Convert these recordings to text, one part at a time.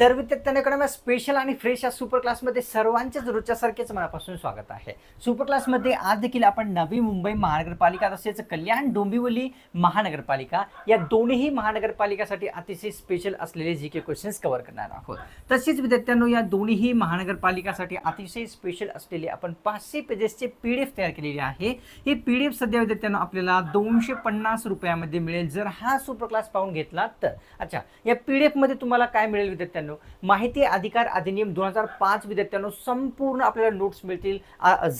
तर विद्यार्थ्यांकडे स्पेशल आणि फ्रेश या सुपर क्लासमध्ये सर्वांच्याच रोजच्यासारखेच मनापासून स्वागत आहे. सुपर क्लासमध्ये आज देखील आपण नवी मुंबई महानगरपालिका तसेच कल्याण डोंबिवली महानगरपालिका या दोन्ही महानगरपालिकासाठी अतिशय स्पेशल असलेले जी के क्वेश्चन्स कव्हर करणार आहोत. तसेच विद्यार्थ्यांनो या दोन्ही महानगरपालिकासाठी अतिशय स्पेशल असलेले आपण पाचशे पेजेसचे पी डी एफ तयार केलेले आहे. ही पी डी एफ सध्या विद्यार्थ्यांना आपल्याला दोनशे पन्नास रुपयामध्ये मिळेल. जर हा सुपर क्लास पाहून घेतला तर. अच्छा या पी डी एफमध्ये तुम्हाला काय मिळेल विद्यार्थ्यांना? माहिती अधिकार अधिनियम दोन हजार पाच विद्यार्थ्यांनो संपूर्ण आपल्याला नोट्स मिळतील.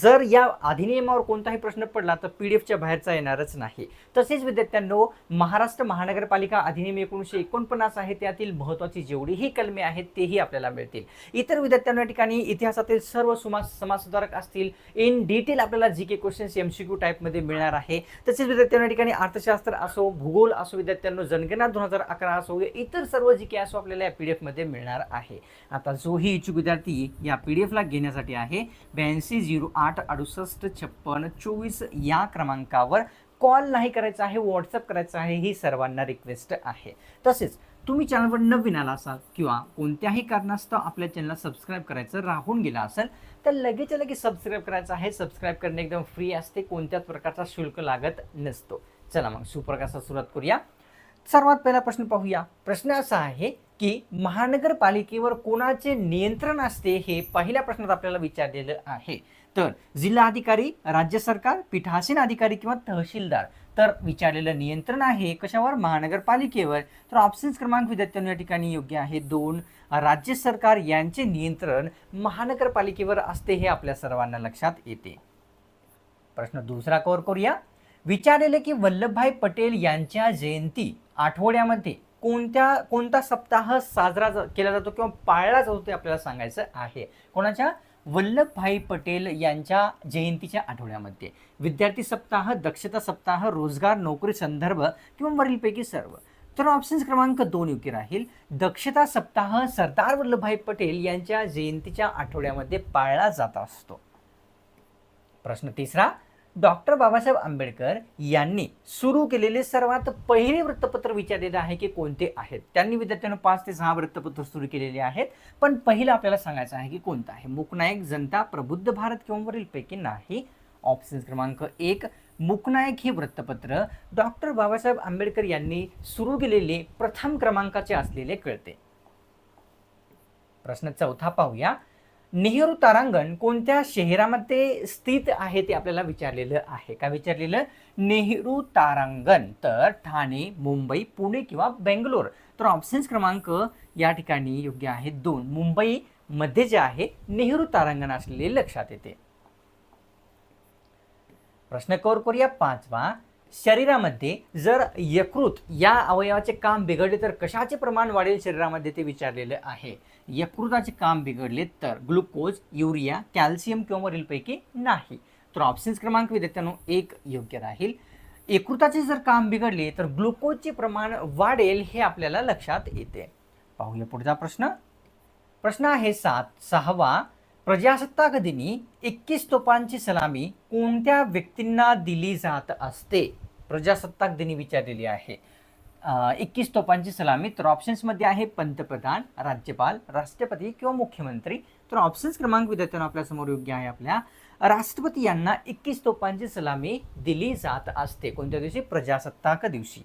जर या अधिनियमावर कोणताही प्रश्न पडला तर पी डी एफच्या बाहेरचा येणारच नाही. तसेच विद्यार्थ्यांनो महाराष्ट्र महानगरपालिका अधिनियम एकोणीसशे एकोणपन्नास आहे त्यातील महत्त्वाची जेवढीही कलमे आहेत तेही आपल्याला मिळतील. इतर विद्यार्थ्यांना ठिकाणी इतिहासातील सर्व समाज समाजसुधारक असतील इन डिटेल आपल्याला G K questions M C Q टाईपमध्ये मिळणार आहे. तसेच विद्यार्थ्यांना ठिकाणी अर्थशास्त्र असो भूगोल असो विद्यार्थ्यांनो जनगणना दोन हजार अकरा असो इतर सर्व जी के असो आपल्याला या पी डी एफमध्ये मिळणार आहे. आता जोही इच्छुक विद्यार्थी या पी डी एफला घेण्यासाठी आहे ब्याऐंशी झिरो आठ अडुसष्ट छप्पन चोवीस या क्रमांकावर कॉल नाही करायचा आहे व्हॉट्सअप करायचा आहे ही सर्वांना रिक्वेस्ट आहे. तसेच तुम्ही चॅनलवर नवीन आला असाल किंवा कोणत्याही कारणास्तव आपल्या चॅनलला सबस्क्राईब करायचं राहून गेला असेल तर लगेच लगेच सबस्क्राईब करायचं आहे. सबस्क्राईब करणे एकदम फ्री असते कोणत्याच प्रकारचा शुल्क लागत नसतो. चला मग सुप्रकाशा सुरुवात करूया. सर्वात पहिला प्रश्न पाहूया. प्रश्न असा आहे की महानगरपालिकेवर कोणाचे नियंत्रण असते हे पहिल्या प्रश्नात आपल्याला विचारलेलं आहे. तर जिल्हा अधिकारी राज्य सरकार पीठासीन अधिकारी किंवा तहसीलदार तर विचारलेलं नियंत्रण आहे कशावर? महानगरपालिकेवर. तर ऑप्शन्स क्रमांक विद्यार्थ्यांना या ठिकाणी योग्य आहे दोन राज्य सरकार यांचे नियंत्रण महानगरपालिकेवर असते हे आपल्या सर्वांना लक्षात येते. प्रश्न दुसरा कव्हर करूया. विचारलेले की वल्लभभाई पटेल यांच्या जयंती आठवड्यामध्ये कोणत्या कोणता सप्ताह साजरा केला जातो किंवा पाळला जातो ते आपल्याला सांगायचं आहे. कोणाच्या? वल्लभभाई पटेल यांच्या जयंतीच्या आठवड्यामध्ये. विद्यार्थी सप्ताह दक्षता सप्ताह रोजगार नोकरी संदर्भ किंवा वरीलपैकी सर्व. तर ऑप्शन्स क्रमांक दोन योग्य राहील. दक्षता सप्ताह सरदार वल्लभभाई पटेल यांच्या जयंतीच्या आठवड्यामध्ये पाळला जात असतो. प्रश्न तिसरा डॉक्टर बाबासाहेब आंबेडकर यांनी सुरू केलेले सर्वात पहिले वृत्तपत्र विचारलेले आहे की कोणते आहेत? त्यांनी विद्यार्थ्यांना पाच ते सहा वृत्तपत्र सुरू केलेले आहेत. पण पहिलं आपल्याला सांगायचं आहे की कोणतं आहे? मुकनायक जनता प्रबुद्ध भारत किंवा वरीलपैकी नाही? ऑप्शन क्रमांक एक मुकनायक हे वृत्तपत्र डॉक्टर बाबासाहेब आंबेडकर यांनी सुरू केलेले प्रथम क्रमांकाचे असलेले कळते. प्रश्न चौथा पाहूया. नेहरू तारांगण कोणत्या शहरामध्ये स्थित आहे ते आपल्याला विचारलेलं आहे. का विचारलेलं? नेहरू तारांगण. तर ठाणे मुंबई पुणे किंवा बेंगलोर. तर ऑप्शन्स क्रमांक या ठिकाणी योग्य आहे दोन. मुंबई मध्ये जे आहे नेहरू तारांगण असलेले लक्षात येते. प्रश्न कवर करूया पाचवा. शरीरामध्ये जर यकृत या अवयवाचे काम बिघडले तर कशाचे प्रमाण वाढेल? शरीरामध्ये ते विचारलेलं आहे. यकृताचे काम बिघडले तर ग्लुकोज युरिया कॅल्शियम किंवा वरीलपैकी नाही. तर ऑप्शन्स क्रमांक विद्यार्थ्यांनो एक योग्य राहील. यकृताचे जर काम बिघडले तर ग्लुकोजचे प्रमाण वाढेल हे आपल्याला लक्षात येते. पाहूया पुढचा प्रश्न. प्रश्न आहे सात. सहावा प्रजासत्ताक दिनी एकवीस तोपांची सलामी कोणत्या व्यक्तींना दिली जात असते? प्रजासत्ताक दिनी विचारलेली आहे. एकवीस तोपांची सलामी तर ऑप्शन्समध्ये आहे पंतप्रधान राज्यपाल राष्ट्रपती किंवा मुख्यमंत्री. तर ऑप्शन्स क्रमांक विद्यार्थ्यांना आपल्यासमोर योग्य आहे आपल्या. राष्ट्रपती यांना एकवीस तोपांची सलामी दिली जात असते. कोणत्या दिवशी? प्रजासत्ताक दिवशी.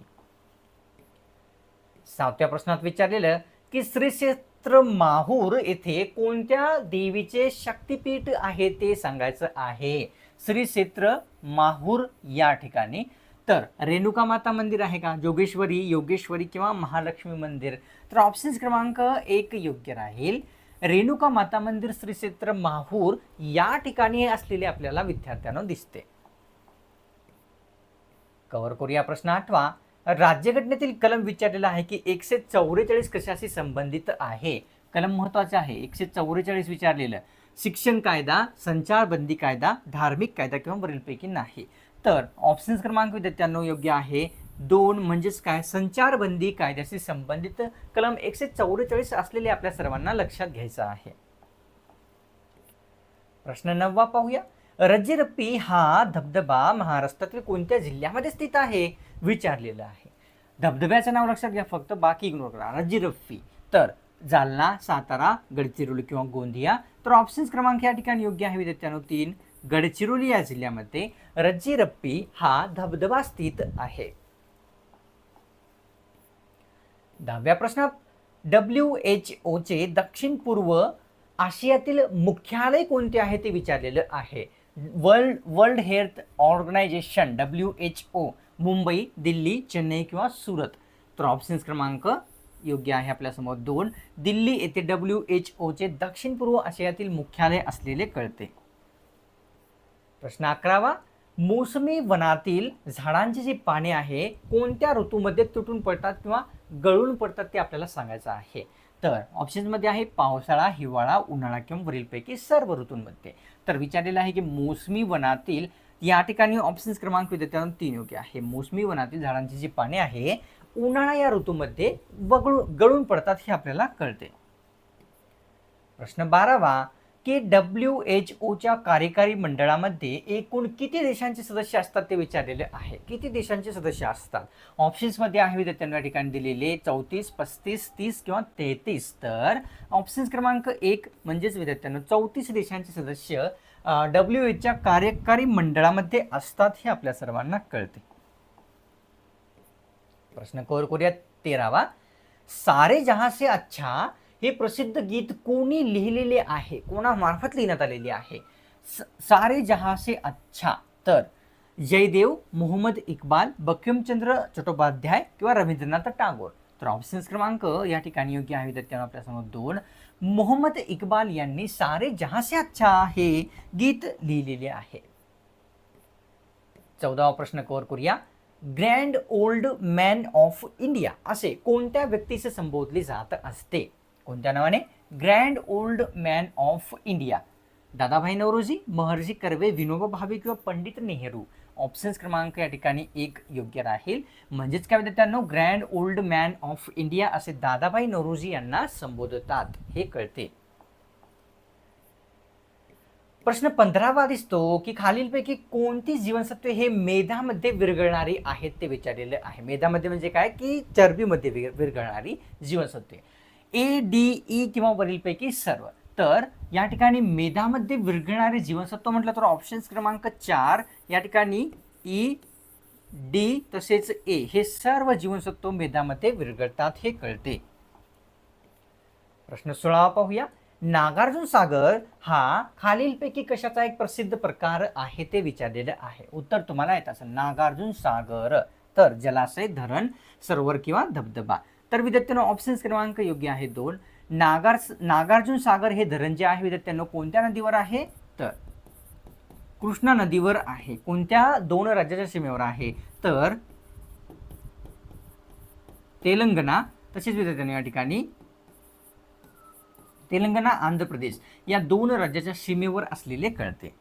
सातव्या प्रश्नात विचारलेलं की श्रीक्षेत्र माहूर येथे कोणत्या देवीचे शक्तिपीठ आहे ते सांगायचं आहे. श्री क्षेत्र माहूर या ठिकाणी. तर रेणुका माता मंदिर आहे का? जोगेश्वरी योगेश्वरी किंवा महालक्ष्मी मंदिर? तर ऑप्शन्स क्रमांक एक योग्य राहील. रेणुका माता मंदिर श्री क्षेत्र माहूर या ठिकाणी असलेले आपल्याला विद्यार्थ्यांना दिसते. कव्हर करूया प्रश्न आठवा. राज्यघटनेतील कलम विचारलेला आहे की एकशे चौवेचाळीस कशाशी संबंधित आहे? कलम महत्त्वाचे आहे. एकशे चौवेचाळीस विचारलेलं. शिक्षण कायदा संचारबंदी कायदा धार्मिक कायदा किंवा वरीलपैकी नाही. तर ऑप्शन्स क्रमांक विद्यार्थ्यांनो योग्य आहे. दोन म्हणजेच काय? संचारबंदी कायद्याशी संबंधित कलम एकशे चौवेचाळीस असलेले आपल्या सर्वांना लक्षात घ्यायचं आहे. प्रश्न नववा पाहूया. रज्जिरप्पी हा धबधबा महाराष्ट्रातील कोणत्या जिल्ह्यामध्ये स्थित आहे? विचारलेलं आहे. धबधब्याचं नाव लक्षात घ्या फक्त बाकी इग्नोर करा. रज्जिरप्पी. तर जालना सातारा गडचिरोली किंवा गोंदिया. तर ऑप्शन्स क्रमांक या ठिकाणी योग्य आहे. विद्यार्थ्यांनो तीन. गडचिरोली या जिल्ह्यामध्ये रज्जीरप्पी हा धबधबा स्थित आहे. दहाव्या प्रश्नात डब्ल्यू एच ओचे दक्षिण पूर्व आशियातील मुख्यालय कोणते आहे ते विचारलेलं आहे. World world health organisation W H O Mumbai Delhi Chennai किंवा सुरत. तर ऑप्शन्स क्रमांक योग्य आहे आपल्यासमोर दोन. दिल्ली येथे डब्ल्यू एच ओचे दक्षिण पूर्व आशियातील मुख्यालय असलेले कळते. प्रश्न अकरावा मोसमी वनातील झाडांची जी पाने आहे कोणत्या ऋतूमध्ये तुटून पडतात किंवा गळून पडतात ते आपल्याला सांगायचं आहे. तर ऑप्शन्समध्ये आहे पावसाळा हिवाळा उन्हाळा किंवा वरीलपैकी सर्व ऋतूंमध्ये. तर विचारलेलं आहे की मोसमी वनातील या ठिकाणी ऑप्शन्स क्रमांक विद्यार्थ्यांना तीन योग्य आहे. मोसमी वनातील झाडांची जी पाने आहे उन्हाळा या ऋतूमध्ये वगळू गळून पडतात हे आपल्याला कळते. प्रश्न बारावा की डब्ल्यू एच ओच्या कार्यकारी मंडळामध्ये एकूण किती देशांचे सदस्य असतात ते विचारलेले आहे. किती देशांचे सदस्य असतात? ऑप्शन्समध्ये आहे विद्यार्थ्यांना ठिकाणी दिलेले चौतीस पस्तीस तीस किंवा तेहतीस. तर ऑप्शन्स क्रमांक एक म्हणजेच विद्यार्थ्यांना चौतीस देशांचे सदस्य डब्ल्यू एचच्या कार्यकारी मंडळामध्ये असतात हे आपल्या सर्वांना कळते. प्रश्न कवर करूया तेरावा. सारे जहां से अच्छा हे प्रसिद्ध गीत कोणी लिहिलेले आहे? कोणामार्फत लिहिण्यात आलेले आहे? स- सारे जहासे अच्छा. तर जयदेव मोहम्मद इक्बाल बंकिमचंद्र चट्टोपाध्याय किंवा रवींद्रनाथ टागोर. तर ऑप्शन्स क्रमांक या ठिकाणी योग्य आहे विद्यार्थ्यांना आपल्यासमोर दोन. मोहम्मद इक्बाल यांनी सारे जहासे अच्छा हे गीत लिहिलेले आहे. चौदावा प्रश्न कव्हर करूया. Grand old man of India असे कोणत्या व्यक्तीचे संबोधले जात असते? कोणत्या नावाने? Grand old man of India. Dadabhai Naoroji Maharshi Karve Vinoba Bhave किंवा पंडित नेहरू. ऑप्शन्स क्रमांक या ठिकाणी एक योग्य राहील. म्हणजेच काय विद्यार्थ्यांनो grand old man of India असे दादाभाई नवरोजी यांना संबोधतात. हे कळते. प्रश्न पंधरावा दिसतो की खालीलपैकी कोणती जीवनसत्वे हे मेधामध्ये विरघळणारी आहेत ते विचारलेले आहे. मेधामध्ये म्हणजे काय? की चरबीमध्ये विर- विरघळणारी जीवनसत्वे. ए डी ई किंवा वरीलपैकी सर्व. तर या ठिकाणी मेधामध्ये विरघळणारे जीवनसत्व म्हटलं तर ऑप्शन्स क्रमांक चार या ठिकाणी e, ई डी तसेच ए हे सर्व जीवनसत्व मेधामध्ये विरघळतात हे कळते. प्रश्न सोळावा पाहूया. नागार्जुन सागर हा खालीलपैकी कशाचा एक प्रसिद्ध प्रकार आहे ते विचारलेलं आहे. उत्तर तुम्हाला येत असेल नागार्जुन सागर. तर जलाशय धरण सरोवर किंवा धबधबा. तर विद्यार्थ्यांनो ऑप्शन्स क्रमांक योग्य आहे दोन. नागार नागार्जुन सागर हे धरण जे आहे. विद्यार्थ्यांनो कोणत्या नदीवर आहे? तर कृष्णा नदीवर आहे. कोणत्या? दोन राज्याच्या सीमेवर आहे. तर तेलंगणा तसेच विद्यार्थ्यांनो या ठिकाणी तेलंगणा आंध्र प्रदेश या दोन राज्याच्या सीमेवर असलेले कळते.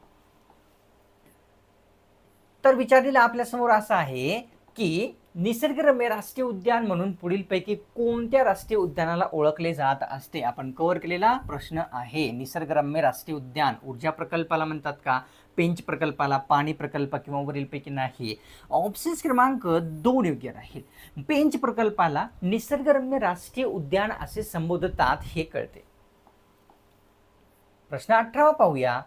तर विचारलेलं आपल्यासमोर असं आहे की निसर्गरम्य राष्ट्रीय उद्यान म्हणून पुढीलपैकी कोणत्या राष्ट्रीय उद्यानाला ओळखले जात असते? आपण कव्हर केलेला प्रश्न आहे. निसर्गरम्य राष्ट्रीय उद्यान ऊर्जा प्रकल्पाला म्हणतात का? पेंच प्रकल्पाला पाणी प्रकल्प किंवा वरीलपैकी नाही. ऑप्शन्स क्रमांक दोन योग्य राहील. पेंच प्रकल्पाला निसर्गरम्य राष्ट्रीय उद्यान असे संबोधतात हे कळते. प्रश्न अठरावा पाहूया.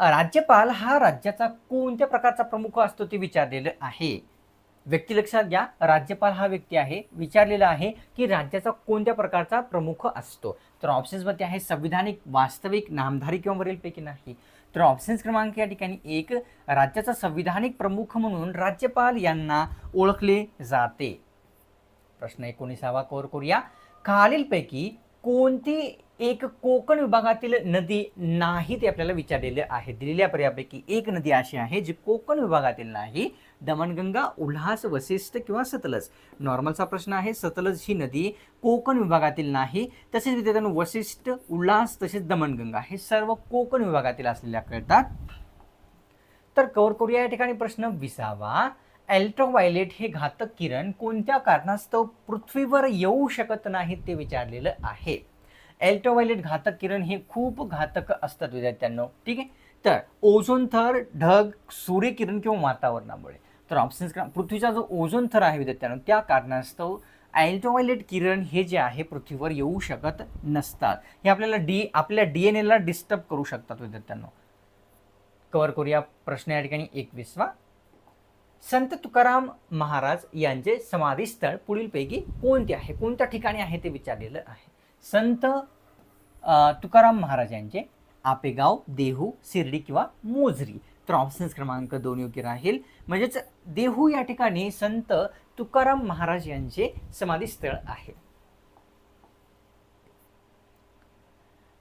राज्यपाल हा राज्याचा कोणत्या प्रकारचा प्रमुख असतो ते विचारलेलं आहे. व्यक्ती लक्षात घ्या राज्यपाल हा व्यक्ती आहे. विचारलेला आहे की राज्याचा कोणत्या प्रकारचा प्रमुख असतो? तर ऑप्शन्समध्ये आहे संविधानिक वास्तविक नामधारी किंवा वरीलपैकी नाही. तर ऑप्शन्स क्रमांक या ठिकाणी एक राज्याचा संविधानिक प्रमुख म्हणून राज्यपाल यांना ओळखले जाते. प्रश्न एकोणीसावा कोर करूया. खालीलपैकी कोणती एक कोकण विभागातील नदी नाही ते आपल्याला विचारलेले आहे दिलेल्या पर्यायापैकी एक नदी अशी आहे जी कोकण विभागातील नाही. दमणगंगा उल्हास वसिष्ठ किंवा सतलज. नॉर्मलचा प्रश्न आहे सतलज ही नदी कोकण विभागातील नाही. तसेच विद्यार्थ्यांनो वसिष्ठ उल्हास तसेच दमणगंगा हे सर्व कोकण विभागातील असलेल्या कळतात. तर कवर करूया या ठिकाणी प्रश्न विसावा. अल्ट्राव्हायलेट हे घातक किरण कोणत्या कारणास्तव पृथ्वीवर येऊ शकत नाहीत ते विचारलेलं आहे. अल्ट्राव्हायलेट घातक किरण हे खूप घातक असतात विद्यार्थ्यांनो. ठीक आहे? तर ओझोन थर ढग सूर्यकिरण किंवा वातावरणामुळे. तर ऑप्शन्स पृथ्वीचा जो ओझोन थर आहे विद्यार्थ्यांनो त्या कारणास्तव अल्ट्राव्हायलेट किरण हे जे आहे पृथ्वीवर येऊ शकत नसतात. हे आपल्याला डी आपल्या डी एन एला डिस्टर्ब करू शकतात विद्यार्थ्यांनो. कवर करूया प्रश्न या ठिकाणी एकवीसवा. संत तुकाराम महाराज यांचे समाधीस्थळ पुढीलपैकी कोणते आहे? कोणत्या ठिकाणी आहे ते विचारलेलं आहे? संत तुकाराम महाराज यांचे आपेगाव देहू शिर्डी किंवा मोजरी. तर ऑप्शन्स क्रमांक दोन योग्य राहील. म्हणजेच देहू या ठिकाणी संत तुकाराम महाराज यांचे समाधीस्थळ आहे.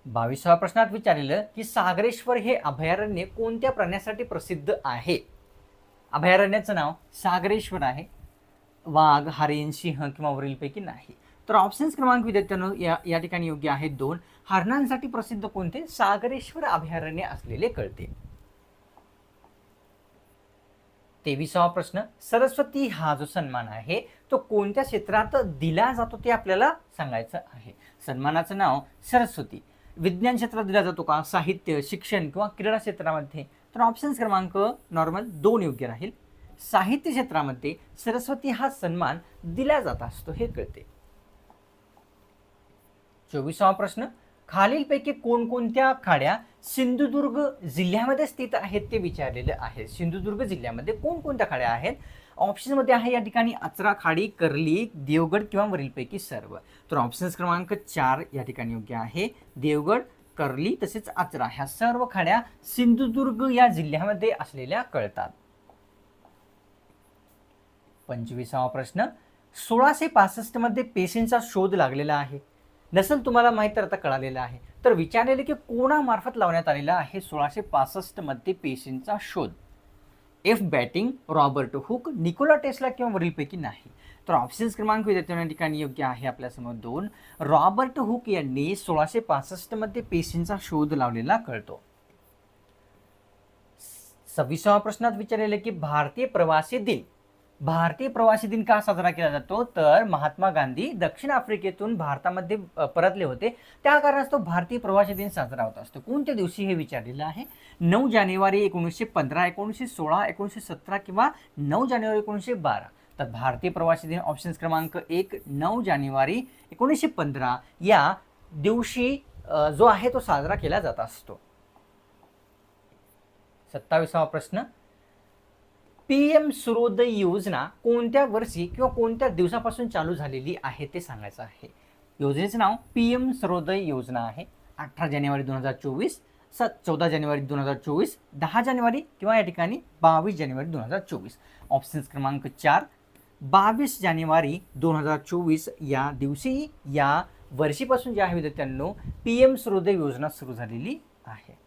बावीसाव्या प्रश्नात विचारलेलं की सागरेश्वर हे अभयारण्य कोणत्या प्राण्यासाठी प्रसिद्ध आहे? अभयारण्याचं नाव सागरेश्वर आहे. वाघ हरिण सिंह किंवा वरीलपैकी नाही. तर ऑप्शन्स क्रमांक विद्यार्थ्यांनो या या ठिकाणी योग्य आहेत दोन. हरणांसाठी प्रसिद्ध कोणते? सागरेश्वर अभयारण्य असलेले कळते. तेविसावा प्रश्न सरस्वती हा जो सन्मान आहे तो कोणत्या क्षेत्रात दिला जातो ते आपल्याला सांगायचं आहे. सन्मानाचं नाव सरस्वती. विज्ञान क्षेत्रात दिला जातो का? साहित्य शिक्षण किंवा क्रीडा क्षेत्रामध्ये. तर ऑप्शन्स क्रमांक नॉर्मल दोन योग्य राहील. साहित्य क्षेत्रामध्ये सरस्वती हा सन्मान दिला जात असतो हे कळते. चोवीसावा प्रश्न. खालीलपैकी कोणकोणत्या खाड्या सिंधुदुर्ग जिल्ह्यामध्ये स्थित आहेत ते विचारलेले आहे. सिंधुदुर्ग जिल्ह्यामध्ये कोणकोणत्या खाड्या आहेत? ऑप्शनमध्ये आहे या ठिकाणी अचरा खाडी कर्ली देवगड किंवा वरीलपैकी सर्व. तर ऑप्शन्स क्रमांक चार या ठिकाणी योग्य आहे. देवगड कर्ली तसेच आचरा ह्या सर्व खाड्या सिंधुदुर्ग या जिल्ह्यामध्ये असलेल्या कळतात. पंचवीसावा प्रश्न. सोळाशे पासष्टमध्ये पेशींचा शोध लागलेला आहे. नसेल तुम्हाला माहीत तर आता कळालेलं आहे. तर विचारलेले की कोणामार्फत लावण्यात आलेला आहे सोळाशे पासष्टमध्ये पेशींचा शोध? एफ बॅटिंग रॉबर्ट हुक निकोला टेस्ला किंवा वरीलपैकी नाही. तर ऑप्शन्स क्रमांक विद्यार्थ्यांना ठिकाणी योग्य आहे आपल्यासमोर दोन. रॉबर्ट हुक यांनी सोळाशे पासष्टमध्ये पेशींचा शोध लावलेला कळतो. सव्वीसाव्या प्रश्नात विचारलेले की भारतीय प्रवासी दिन भारतीय प्रवासी दिन का साजरा केला जातो? तर महात्मा गांधी दक्षिण आफ्रिकेतून भारतामध्ये परतले होते. त्या कारणास्तव भारतीय प्रवासी दिन साजरा होत असतो. कोणत्या दिवशी हे विचारलेलं आहे? नऊ जानेवारी एकोणीसशे पंधरा एकोणीसशे सोळा एकोणीसशे सतरा किंवा नऊ जानेवारी एकोणीसशे बारा. तर भारतीय प्रवासी दिन ऑप्शन्स क्रमांक एक नऊ जानेवारी एकोणीसशे पंधरा या दिवशी जो आहे तो साजरा केला जात असतो. सत्तावीसावा प्रश्न. पी एम सूर्योदय योजना कोणत्या वर्षी किंवा कोणत्या दिवसापासून चालू झालेली आहे ते सांगायचं आहे. योजनेचं नाव पी एम सूर्योदय योजना आहे. अठरा जानेवारी दोन हजार चोवीस स चौदा जानेवारी दोन हजार चोवीस दहा जानेवारी किंवा या ठिकाणी बावीस जानेवारी दोन हजार चोवीस. ऑप्शन्स क्रमांक चार बावीस जानेवारी दोन हजार चोवीस या दिवशी या वर्षीपासून जे आहे विद्यार्थ्यांनो पी एम सूर्योदय योजना सुरू झालेली आहे.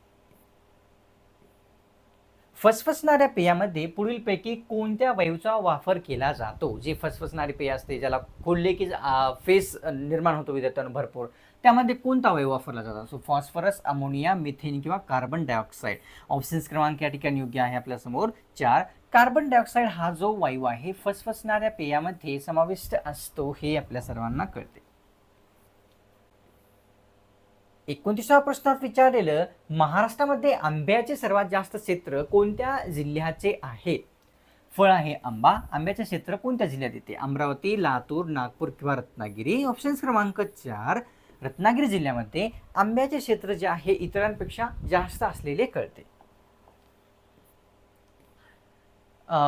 फसफसणाऱ्या पेयामध्ये पुढीलपैकी कोणत्या वायूचा वापर केला जातो? जे फसफसणारे पेय असते ज्याला खोलले की फेस निर्माण होतो विद्यार्थ्यांना भरपूर. त्यामध्ये कोणता वायू वापरला जातो? सो फॉस्फरस अमोनिया मिथेन किंवा कार्बन डायऑक्साईड ऑप्शन्स क्रमांक या ठिकाणी योग्य आहे आपल्यासमोर चार कार्बन डायऑक्साईड हा जो वायू आहे फसफसणाऱ्या पेयामध्ये समाविष्ट असतो हे आपल्या सर्वांना कळते. एकोणतीसाव्या प्रश्नात विचारलेलं महाराष्ट्रामध्ये आंब्याचे सर्वात जास्त क्षेत्र कोणत्या जिल्ह्याचे आहे? फळ आहे आंबा. आंब्याचे क्षेत्र कोणत्या जिल्ह्यात येते? अमरावती लातूर नागपूर किंवा रत्नागिरी. ऑप्शन्स क्रमांक चार रत्नागिरी जिल्ह्यामध्ये आंब्याचे क्षेत्र जे आहे इतरांपेक्षा जास्त असलेले कळते.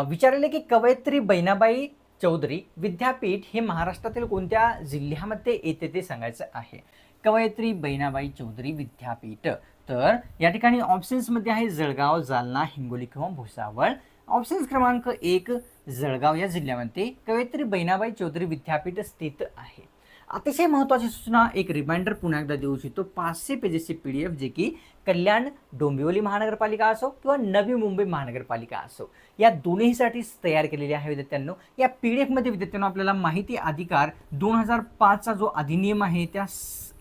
विचारले की कवयित्री बैनाबाई चौधरी विद्यापीठ हे महाराष्ट्रातील कोणत्या जिल्ह्यामध्ये येते ते सांगायचं आहे? कवयित्री बहिणाबाई चौधरी विद्यापीठ. तर या ठिकाणी ऑप्शन्समध्ये आहे जळगाव जालना हिंगोली किंवा भुसावळ. ऑप्शन्स क्रमांक एक जळगाव या जिल्ह्यामध्ये कवयित्री बहिणाबाई चौधरी विद्यापीठ स्थित आहे. अतिशय महत्त्वाची सूचना एक रिमाइंडर पुन्हा एकदा देऊ इच्छितो पाचशे पेजेसची पी डी एफ जे की कल्याण डोंबिवली महानगरपालिका असो किंवा नवी मुंबई महानगरपालिका असो. या दोन्हीसाठी तयार केलेली आहे विद्यार्थ्यांनो. या पी डी एफमध्ये विद्यार्थ्यांनो आपल्याला माहिती अधिकार दोन हजार पाचचा जो अधिनियम आहे त्या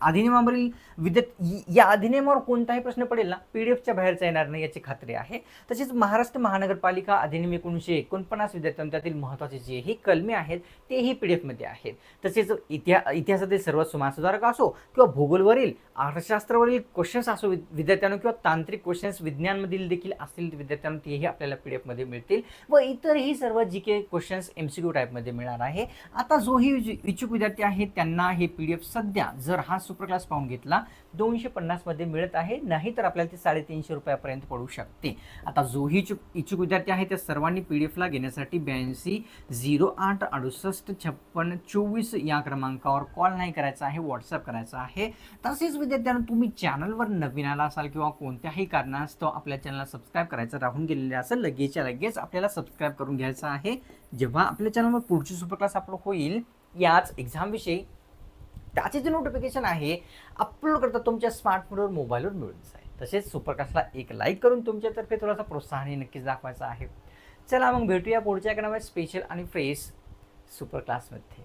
अधिनियमावरील विद्यार्थी या अधिनियमावर कोणताही प्रश्न पडेल ना पी डी एफच्या बाहेरचा येणार नाही याची खात्री आहे. तसेच महाराष्ट्र महानगरपालिका अधिनियम एकोणीसशे एकोणपन्नास विद्यार्थ्यांना त्यातील महत्त्वाचे जे ही कलमे आहेत तेही पी डी एफमध्ये आहेत. तसेच इतिहा इतिहासातील सर्व समाजसुधारक असो किंवा भूगोलवरील अर्थशास्त्रावरील क्वेश्चन्स असो विद्यार्थ्यांना किंवा तांत्रिक क्वेश्चन्स विज्ञानमधील देखील असतील विद्यार्थ्यांना तेही आपल्याला पी डी एफमध्ये मिळतील. व इतरही सर्व G K questions M C Q टाईपमध्ये मिळणार आहे. आता जोही इच्छुक विद्यार्थी आहे त्यांना हे पी डी एफ सध्या जर हा सुपर क्लास पाहून घेतला. दोनशे पन्नासमध्ये मिळत आहे. नाही तर आपल्याला ते साडेतीनशे रुपयापर्यंत पडू शकते. आता जोही इच्छुक इच्छुक विद्यार्थी आहे त्या सर्वांनी पी डी एफला घेण्यासाठी ब्याऐंशी झिरो आठ अडुसष्ट छप्पन चोवीस या क्रमांकावर कॉल नाही करायचा आहे व्हॉट्सअप करायचा आहे. तसेच विद्यार्थ्यांना तुम्ही चॅनलवर नवीन आला असाल किंवा कोणत्याही कारणास्तव आपल्या चॅनलला सबस्क्राईब करायचं राहून गेलेलं असेल लगेचच्या लगेच आपल्याला सबस्क्राईब करून घ्यायचं आहे. जेव्हा आपल्या चॅनलवर पुढची सुपर क्लास अपलोड होईल याच एक्झामविषयी त्याचे जे नोटिफिकेशन आहे. अपलोड करता तुमच्या स्मार्टफोनवर मोबाईलवर मिळून जाईल. तसेच सुपर क्लासला एक लाईक करून तुमच्यातर्फे थोडासा प्रोत्साहनही नक्कीच दाखवायचं आहे. चला मग भेटूया पुढच्या क्रमात स्पेशल आणि फ्रेश सुपर क्लासमध्ये